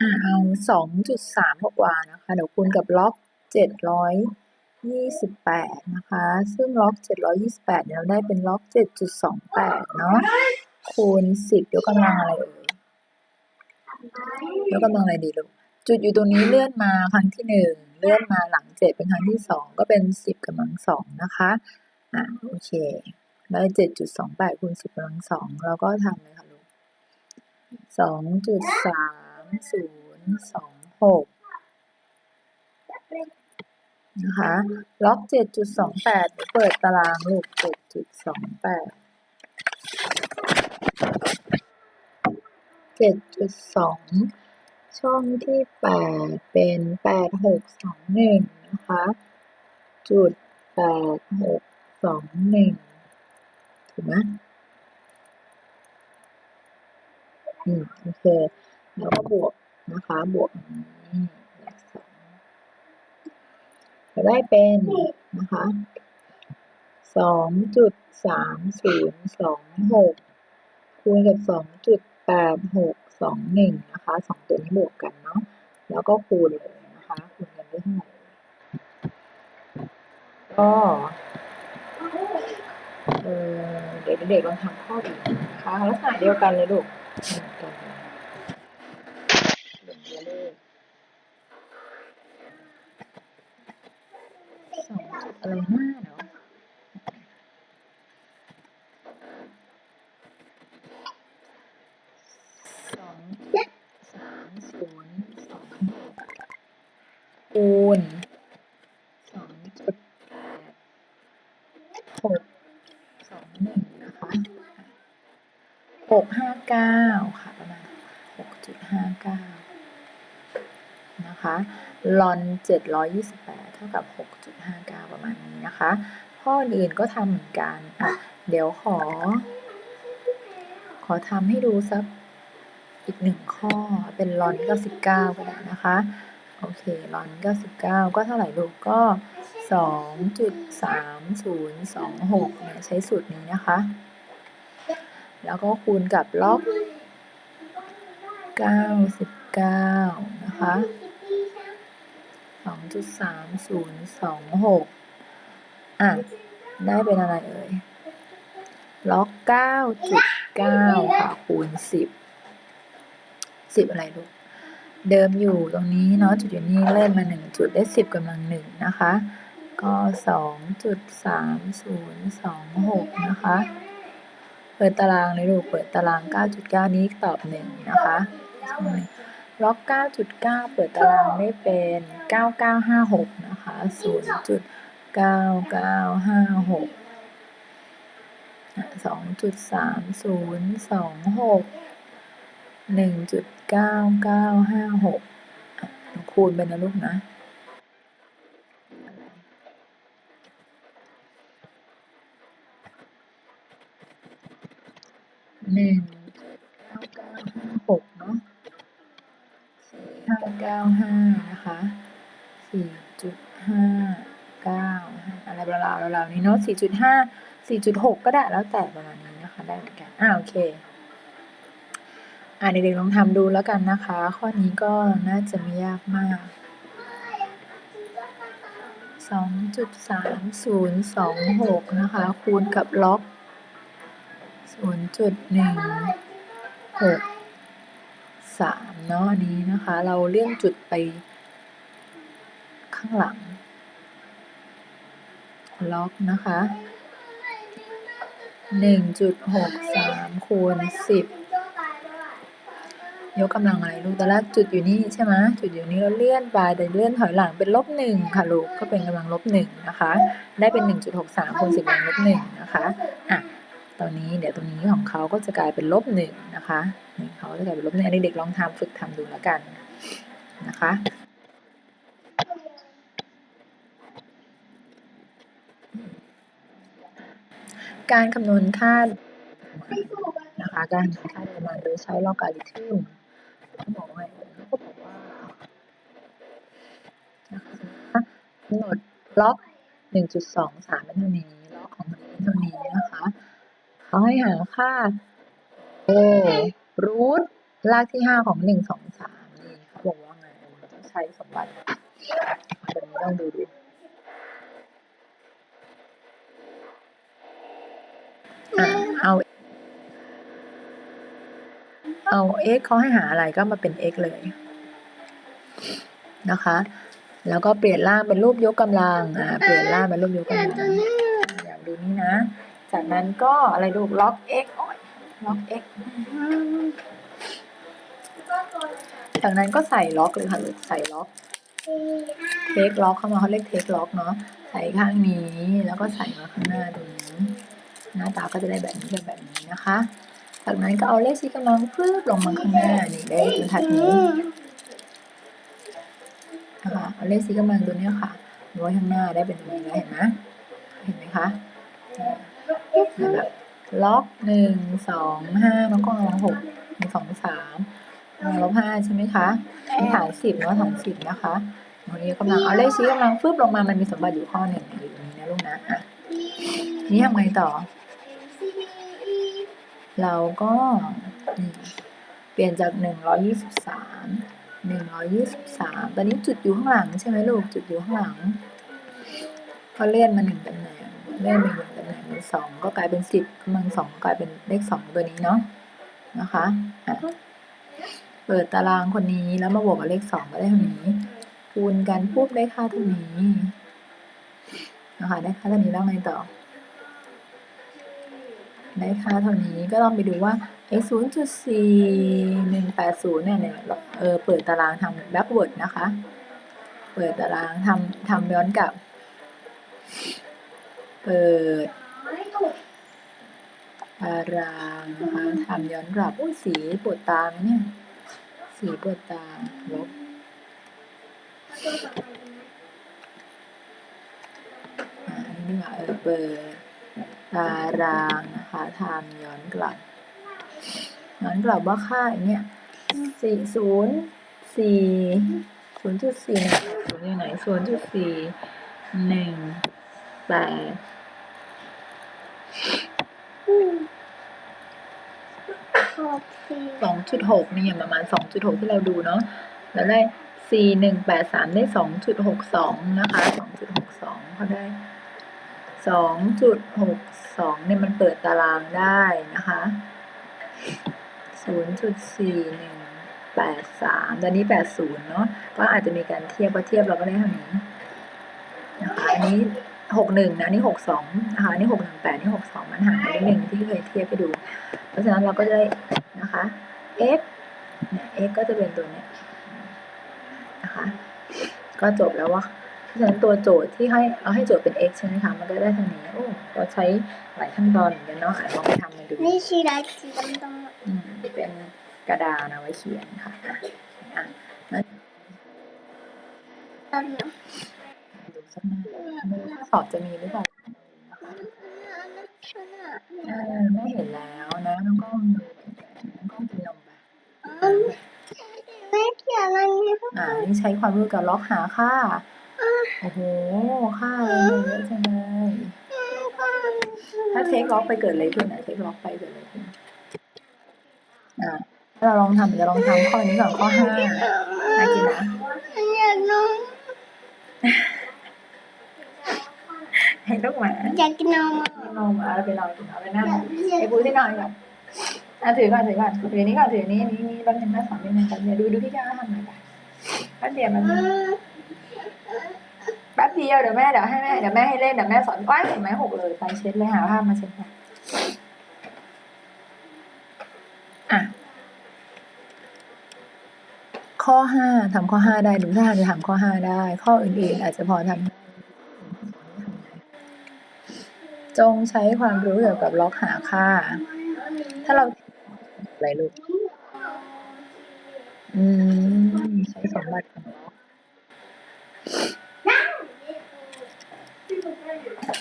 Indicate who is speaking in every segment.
Speaker 1: อ่าเอาสองจุดสามกว่านะคะ เดี๋ยวคูณกับล็อกเจ็ดร้อยยี่สิบแปดนะคะ ซึ่งล็อกเจ็ดร้อยยี่สิบแปดเนี่ยเราได้เป็นล็อกเจ็ดจุดสองแปดเนาะ คูณสิบยกกำลังอะไรเอ่ยยกกำลังอะไรดีลูก จุดอยู่ตรงนี้เลื่อนมาครั้งที่หนึ่งเลื่อนมาหลังเจ็ดเป็นครั้งที่สองก็เป็นสิบกำลังสองนะคะ อ่าโอเค ได้เจ็ดจุดสองแปดคูณสิบกำลังสองเราก็ทำเลยค่ะลูกสองจุดสาม ศูนย์สองหกนะคะล็อกเจ็ดจุดสองแปดเปิดตารางลูกเจ็ดจุดสองแปดเจ็ดจุดสองช่องที่แปดเป็นแปดหกสองหนึ่งนะคะจุดแปดหกสองหนึ่งถูกไหมอืมโอเค แล้วก็บวกนะคะบวกนี้เลขสองจะได้เป็นนะคะสองจุดสามศูนย์สองหกคูณกับสองจุดแปดหกสองหนึ่งนะคะสองตัวนี้บวกกันเนาะแล้วก็คูณเลยนะคะคูณกันได้เท่าไหร่ก็เออเดี๋ยวเด็กๆลองทำข้อดีนะคะลักษณะเดียวกันเลยลูกเหมือนกันเลยเรียนตัวเลขส อะไรหน้าเนาะสองสามศูนย์สองคูณสองจุดแปดหกสองหนึ่งนะคะหกห้าเก้าค่ะประมาณหกจุดห้าเก้า นะคะลอนเจ็ดร้อยยี่สิบแปดเท่ากับหกจุดห้าเก้าประมาณนี้นะคะ ข้ออื่นก็ทำเหมือนกันอะเดี๋ยวขอ ขอทำให้ดูสักอีกหนึ่งข้อเป็นลอนก็สิบเก้าก็ได้นะคะ โอเคลอนก็สิบเก้าก็เท่าไหร่ลูกก็สองจุดสามศูนย์สองหกเนี่ยใช้สูตรนี้นะคะ แล้วก็คูณกับล็อกเก้าสิบเก้านะคะ สองจุดสามศูนย์สองหกอะ ได้เป็นอะไรเอ่ย ล็อกเก้าจุดเก้าค่ะคูณสิบสิบอะไรลูก เดิมอยู่ตรงนี้เนาะจุดอยู่นี่เล่นมาหนึ่งจุดได้สิบกำลังหนึ่งนะคะ ก็สองจุดสามศูนย์สองหกนะคะ เปิดตารางเลยลูก เปิดตาราง9.9นี้ตอบหนึ่งนะคะ ล็อก 9.9 เปิดตารางได้เป็น 9956 นะคะ 0.9956 2.3026 1.9956 คูณไปนะลูกนะหนึ่งเก้าเก้าห้าหกเนาะสี่ห้า เก้าห้านะคะสี่จุดห้าเก้าอะไรราวๆราวๆนี้เนาะสี่จุดห้าสี่จุดหกก็ได้แล้วแต่ประมาณนี้นะคะได้เหมือนกันอ่าโอเคอ่าเด็กๆลองทำดูแล้วกันนะคะ ข้อนี้ก็น่าจะไม่ยากมากสองจุดสามศูนย์สองหกนะคะ คูณกับล็อกศูนย์จุดหนึ่งหก สามเนาะอันนี้นะคะ เราเลื่อนจุดไปข้างหลัง ล็อกนะคะหนึ่งจุดหกสามคูณสิบยกกำลังอะไรลูกตอนแรกจุดอยู่นี่ใช่ไหมจุดอยู่นี้เราเลื่อนไปแต่เลื่อนถอยหลังเป็นลบหนึ่งค่ะลูกก็เป็นกำลังลบหนึ่งนะคะ ได้เป็นหนึ่งจุดหกสามคูณสิบกำลังลบหนึ่งนะคะอะ ตอนนี้เดี๋ยวตรงนี้ของเขาก็จะกลายเป็นลบหนึ่งนะคะนี่เขาจะกลายเป็นลบหนึ่งอันนี้เด็กลองทำฝึกทำดูแล้วกันนะคะการคำนวณค่านะคะการคำนวณค่าโดยมาณโดยใช้ลอการิทึมเขาบอกว่าเขาบอกว่านะคะกำหนดล็อก 1.23เป็นเท่านี้ล็อกของมันเป็นเท่านี้นะคะ เขาให้หาค่า o รูทรากที่ห้าของหนึ่งสองสามนี่เขาบอกว่าไงติแบบนี้ต้องดูดูเอา เอา x เขาให้หาอะไรก็มาเป็น x เลยนะคะ แล้วก็เปลี่ยนร่างเป็นรูปยกกำลัง อ่า เปลี่ยนร่างเป็นรูปยกกำลัง อยากดูนี่นะ จากนั้นก็อะไรดูล็อก x โอ้ยล็อก x จากนั้นก็ใส่ล็อกเลยค่ะลูกใส่ล็อกเทคล็อกเข้ามาเขาเรียกเทคล็อกเนาะใส่ข้างนี้แล้วก็ใส่มาข้างหน้าตรงนี้หน้าตาก็จะได้แบบนี้กับแบบนี้นะคะ จากนั้นก็เอาเลขชี้กำลังพืบลงมาข้างหน้านี่ได้บรรทัดนี้นะคะเอาเลขชี้กำลังตัวเนี้ยค่ะไว้ข้างหน้าได้เป็นแบบนี้แล้วเห็นไหมเห็นไหมคะ แบบล็อกหนึ่งสองห้าน้องกล้องระวังหกหนึ่งสองสามลบห้าใช่ไหมคะมีฐานสิบเนาะฐานสิบนะคะวันนี้กำลังเอาเลขชี้กำลังฟืบลงมามันมีสมบัติอยู่ข้อหนึ่งอยู่ตรงนี้นะลูกนะอะทีนี้ทำไงต่อ เราก็เปลี่ยนจากหนึ่งร้อยี่สิบสามหนึ่งร้อยี่สิบสามตอนนี้จุดอยู่ข้างหลังใช่ไหมลูกจุดอยู่ข้างหลังก็เลื่อนมาหนึ่งตำแหน่งเลื่อนมาหนึ่ง หน่งเป็นสองก็กลายเป็นสิบกำลังสองกลายเป็นเลขสองตัวนี้เนาะนะคะอะเปิดตารางคนนี้แล้วมาบวกกับเลขสองก็ได้เท่านี้คูณกันปุ๊บได้ค่าเท่านี้นะคะได้ค่าเท่านี้แล้วไงต่อ ได้ค่าเท่านี้ก็ต้องไปดูว่าไอ้ศูนย์จุดสี่หนึ่งแปดศูนย์เนี่ยเนี่ยเออเปิดตารางทำ backward นะคะ เปิดตารางทำทำย้อนกลับ เปิดตารางนะคะทำย้อนกลับอุ้ยสีปวดตาไหมเนี่ย สีปวดตาลบอันนี้ดีกว่าเออเปิดตารางนะคะทำย้อนกลับย้อนกลับว่าค่าเนี่ยสี่ศูนย์สี่ศูนย์จุดสี่ศูนย์อยู่ไหนศูนย์จุดสี่หนึ่ง แปดสองจุดหกนี่ประมาณสองจุดหกที่เราดูเนาะแล้วได้สี่หนึ่งแปดสามได้สองจุดหกสองนะคะสองจุดหกสองเขาได้สองจุดหกสองเนี่ยมันเปิดตารางได้นะคะศูนย์จุดสี่หนึ่งแปดสามตอนนี้แปดศูนย์เนาะก็อาจจะมีการเทียบว่าเทียบเราก็ได้เท่านี้นะคะอันนี้ หกหนึ่งนะอันนี่หกสองนะคะอันนี่หกหนึ่งแปดนี่หกสองมันห่างกันนิดหนึ่งที่เคยเทียบไปดู เพราะฉะนั้นเราก็จะได้นะคะ x เนี่ย x ก็จะเป็นตัวเนี้ยนะคะ ก็จบแล้วว่าเพราะฉะนั้นตัวโจทย์ที่ให้เอาให้โจทย์เป็น x ใช่ไหมคะ มันก็ได้เท่านี้โอ้ก็ใช้หลายขั้นตอนเหมือนกันเนาะอะลองไปทำมาดู
Speaker 2: นี่ชีไรสีดำดำ
Speaker 1: อืมเป็นกระดาษนะไว้เขียนค่ะอะอะ แล้าะดูสักหน่อยไม่รู้ข้อสอบจะมีหรือเปล่าเออไม่เห็นแล้วนะน้องกล้องน้องกล้องกินนมไป
Speaker 2: ไม่เขียนอะไรนี่
Speaker 1: อ่านี่ใช้ความรู้กับล็อกหาค่าโอ้โหค่าเยอะจังเลยถ้าเทคล็อกไปเกิดอะไรขึ้นอะเทคล็อกไปเกิดอะไรขึ้นอ่าถ้าเราลองทำจะลองทำข้อนี้ก่อนข้อห้าน่ากินนะ
Speaker 2: อยากนม
Speaker 1: ให้ ลูกหมา
Speaker 2: อยากกินนม
Speaker 1: นมเอาไปลองกินเอาไปนั่งไอ้ปูที่นอนก่อนอะถือก่อนถือก่อนถือนี้ก่อนถือนี้นี้นี้แป๊บนึงแม่สอนนิดนึงแป๊บเดียวดูดูพี่แก้วทำหน่อยไปแป๊บเดียวแป๊บนึงแป๊บเดียวเดี๋ยวแม่เดี๋ยวให้แม่เดี๋ยวแม่ให้เล่นเดี๋ยวแม่สอนว้ายเห็นไหมหกเลยไปเช็ดเลยหาผ้ามาเช็ดไปอะข้อห้าทำข้อห้าได้ดูท่าจะทำข้อห้าได้ ข้ออื่นๆอาจจะพอทำได้ จงใช้ความรู้เกี่ยวกับล็อกหาค่า ถ้าเราอะไรลูก อืม ใช้สมบัติของล็อก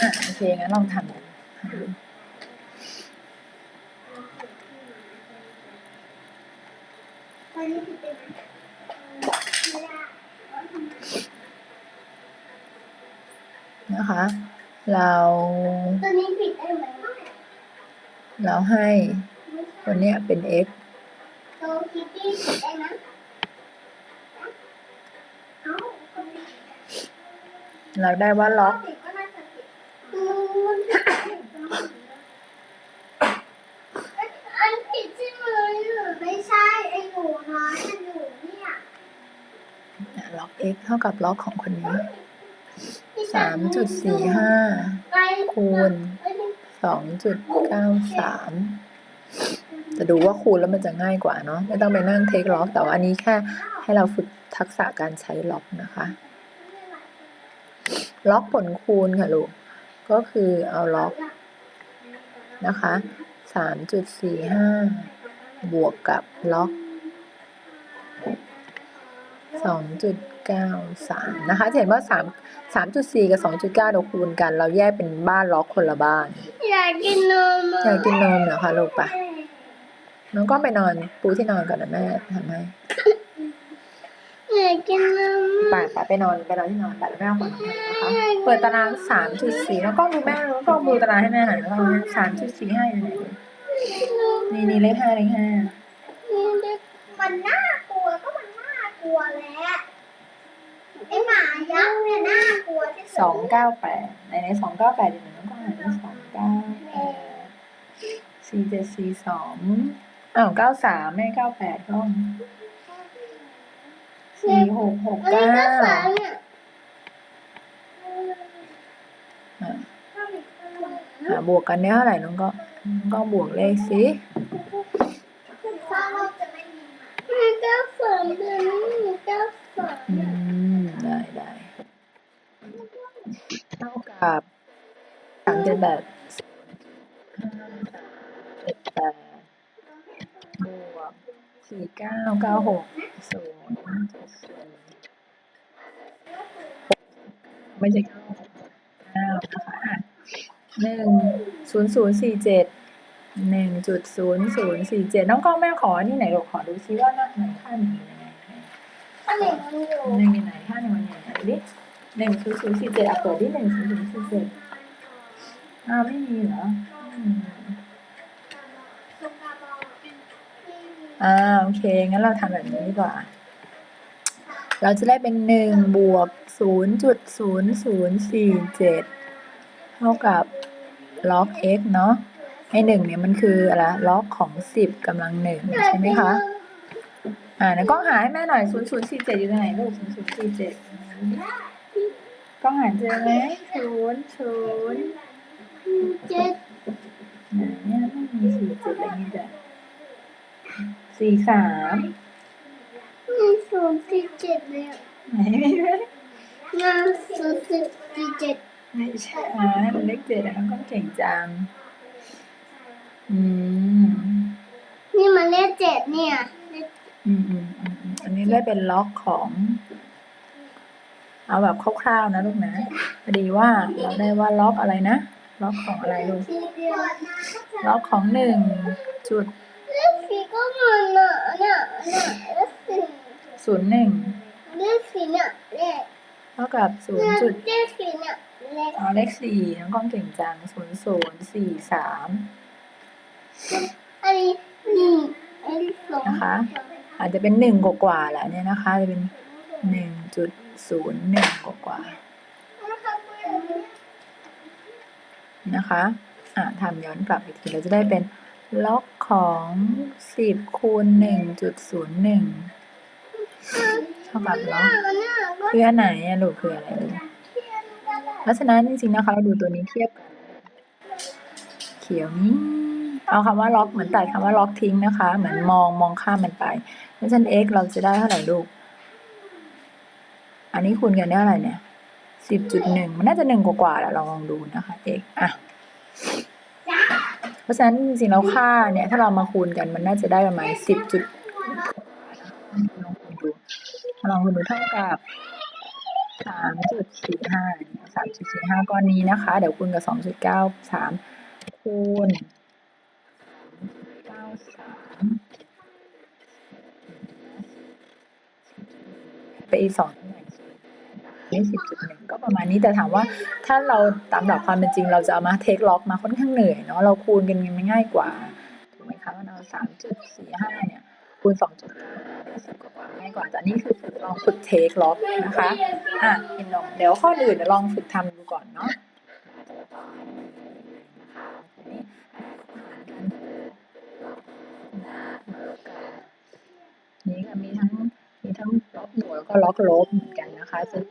Speaker 1: อะโอเค งั้นลองทำดูนะคะ เรา
Speaker 2: ตัวนี้ผิดได้ไหม
Speaker 1: เราให้ตัวเนี้ยเป็น x
Speaker 2: ตัวคิตตี้ผิดได้ไหม
Speaker 1: เราได้ว่าล็อก
Speaker 2: อันผิดใช่ไหมหรือไม่ใช่ไอ้หนูน้อยอันหนูเนี่ย
Speaker 1: ล็อก x เท่ากับล็อกของคนนี้
Speaker 2: ที่
Speaker 1: สามจุดสี่ห้าคูณสองจุดเก้าสามจะดูว่าคูณแล้วมันจะง่ายกว่าเนาะไม่ต้องไปนั่งเทคล็อกแต่ว่าอันนี้แค่ให้เราฝึกทักษะการใช้ล็อกนะคะ ล็อกผลคูณค่ะลูก ก็คือเอาล็อกนะคะสามจุดสี่ห้าบวกกับล็อกสองจุด เก้าสามนะคะจะเห็นว่าสามสามจุดสี่กับสองจุดเก้าเราคูณกัน เราแยกเป็นบ้านล็อกคนละบ้าน
Speaker 2: อยากกินนม
Speaker 1: อยากกินนมเหรอคะลูกปะน้องก็ไปนอนปูที่นอนก่อนนะแม่ทำให้
Speaker 2: อยากกินนม
Speaker 1: ไป่ป่ไปนอนไปนอนที่นอนไปแล้วแม่เอาของให้นะคะเปิดตารางสามจุดสี่แล้วก็ดูแม่แล้วก็ดูตารางให้แม่หน่อยแล้วก็สามจุดสี่ห้าอยู่ไหนนี่นี่เลขห้าเลขห้า
Speaker 2: มันน่ากลัวก็มันน่ากลัวแหละ ไอหมายักษ์เนี่ยน่ากลัวที่
Speaker 1: ส
Speaker 2: สุ
Speaker 1: องเก้าแปดในในสองเก้าแปดอยู่ไหนน้องก็หาที่สองเก้าแปดสี่เจ็ดสี่สองอ้าวเก้าสามแม่เก้าแปดก็สี่หกหกเก้าอะหาบวกกันเนี่ยเท่าไหร่น้องก็น้องก็บวกเลขสิ
Speaker 2: มันก็สามเดือนนี้ก็สาม
Speaker 1: อืม ได้ได้ เท่ากับสามเจ็ดแปดห้าเจ็ดแปดบวกสี่เก้าเก้าหกศูนย์เจ็ดศูนย์ไม่ใช่เก้าหกเก้านะคะหนึ่งศูนย์ศูนย์สี่เจ็ดหนึ่งจุดศูนย์ศูนย์สี่เจ็ดน้องกล้องแม่ขอนนี่ไหนเราขอดูซิว่าหน้าไหนค่าหนึ่งเป็นยังไง
Speaker 2: อันไหนมันอยู่
Speaker 1: หนึ่งอยู่ไหนค่าหนึ่งมันอยู่ไหนดิ หนึ่งศูนย์ศูนย์สี่เจ็ดอะเปิดที่หนึ่งศูนย์ศูนย์สี่เจ็ดอ้าวไม่มีเหรออืมอ่าโอเค งั้นเราทำแบบนี้ดีกว่า เราจะได้เป็นหนึ่งบวกศูนย์จุดศูนย์ศูนย์สี่เจ็ดเท่ากับล็อก x เนาะไอ้หนึ่งเนี่ยมันคืออะไรล็อกของสิบกำลังหนึ่งใช่ไหมคะ อ่าแล้วก็หาให้แม่หน่อยศูนย์ศูนย์สี่เจ็ดอยู่ตรงไหนลูกศูนย์ศูนย์สี่เจ็ด ก็หาเจอไหมศูนย์ศูนย์
Speaker 2: เจ็ด
Speaker 1: ไหนเนี่ยไม่มีสี่เจ็ดอะไรนี่จ้ะสี่สาม
Speaker 2: มีศูนย์สี่เจ็ดเลยอะ
Speaker 1: ไหนไม่ไหม
Speaker 2: งานศูนย์สี่เจ็ด
Speaker 1: ไม่ใช่อ่ามันเลขเจ็ดอะน้องก็เก่งจัง อืม
Speaker 2: นี่มันเลขเจ็ดเนี่ยเลข
Speaker 1: อืมอืมอืมอืมอันนี้ได้เป็นล็อกของ เอาแบบคร่าวๆนะลูกนะพอดีว่าเราได้ว่าล็อกอะไรนะ ล็อกของอะไรลูก
Speaker 2: สี่เดียว
Speaker 1: ล็อกของหนึ่งจุด
Speaker 2: เลขสี่ก็มันอะเนี่ยเนี่ยเลขสี่
Speaker 1: ศูนย์หนึ่ง
Speaker 2: เลขสี่เนี่ยเลข
Speaker 1: เท่ากับศูน
Speaker 2: เนี่
Speaker 1: ย์
Speaker 2: ย
Speaker 1: จุด
Speaker 2: เลขสี่เนี่ยเลข
Speaker 1: อ๋อเลขสี่น้องกล้องเก่งจังศูนย์ศูนย์สี่สาม
Speaker 2: อันนี้หนึ่งอันนี้สอง
Speaker 1: นะคะ อาจจะเป็นหนึ่งกว่าๆแหละเนี่ยนะคะ จะเป็นหนึ่งจุด ศูนย์หนึ่งกว่าๆนะคะอะทำย้อนกลับอีกทีเราจะได้เป็นล็อกของสิบคูณหนึ่งจุดศูนย์หนึ่งเท่ากับล็อก
Speaker 2: เนี่
Speaker 1: อไหนอะลูกคืออะไรลูกเพราะฉะนั้นจริงๆนะคะเราดูตัวนี้เทียบกันเขียวนี้เอาคำว่าล็อกเหมือนตัดคำว่าล็อกทิ้งนะคะ เหมือนมองมองข้ามมันไปเพราะฉะนั้น x เราจะได้เท่าไหร่ลูก อันนี้คูณกันได้เท่าไรเนี่ยสิบจุดหนึ่งมันน่าจะหนึ่งกว่าๆแหละลองลองดูนะคะ x อะเพราะฉะนั้นจริงๆแล้วค่าเนี่ยถ้าเรามาคูณกันมันน่าจะได้ประมาณสิบจุดลองคูณดูลองคูณดูเท่ากับสามจุดสี่ห้าสามจุดสี่ห้าก้อนนี้นะคะ เดี๋ยวคูณกับสองจุดเก้าสามคูณเก้าสามไปอีกสอง ให้สิบจุดหนึ่งก็ประมาณนี้แต่ถามว่าถ้าเราตามหลักความเป็นจริง เราจะเอามาเทคล็อกมาค่อนข้างเหนื่อยเนาะเราคูณกันง่ายกว่าถูกไหมคะว่าเราสามจุดสี่ห้าเนี่ยคูณสองจุดสิบกว่าง่ายกว่าแต่นี่คือลองฝึกเทคล็อกนะคะอะอินนงเดี๋ยวข้ออื่นลองฝึกทำดูก่อนเนาะนี่ก็มีทั้งมีทั้งล็อกบวกแล้วก็ล็อกลบเหมือนกันนะคะซึ่ง